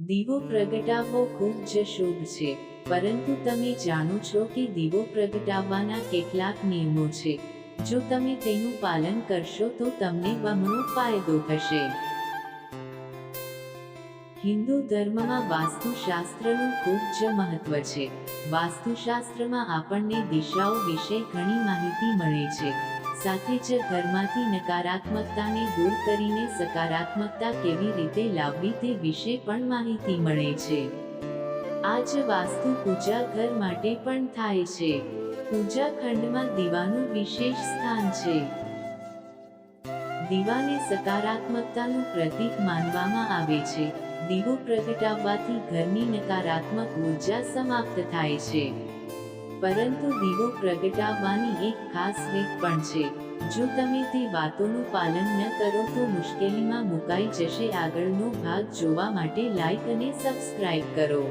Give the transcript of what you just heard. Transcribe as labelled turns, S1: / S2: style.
S1: દીવો પ્રગટાવવો ખૂબ જ શુભ છે. પરંતુ તમે જાણો છો કે દીવો પ્રગટાવવાના કેટલાક નિયમો છે. જો તમે તેનું પાલન કરશો તો તમને બમણો ફાયદો થશે. હિન્દુ ધર્મમાં વાસ્તુશાસ્ત્રનું ખૂબ જ મહત્વ છે. વાસ્તુશાસ્ત્રમાં આપણને દિશાઓ વિશે ઘણી માહિતી મળે છે. સાથે જ ઘરમાંથી નકારાત્મકતાને દૂર કરીને સકારાત્મકતા કેવી રીતે લાવવી તે વિશે પણ માહિતી મળે છે. આ જ વાસ્તુ પૂજા ઘર માટે પણ થાય છે. પૂજા ખંડમાં દીવાનું વિશેષ સ્થાન છે. દીવાને સકારાત્મકતાનું પ્રતીક માનવામાં આવે છે. દીવો પ્રગટાવવાથી ઘરની નકારાત્મક ઊર્જા સમાપ્ત થાય છે. પરંતુ દીવો પ્રગટાવવાની એક ખાસ રીત પણ છે. જો તમે તે વાતોનું પાલન ન કરો તો મુશ્કેલીમાં મુકાઈ જશે. આગળનો ભાગ જોવા માટે લાઈક અને સબસ્ક્રાઇબ કરો.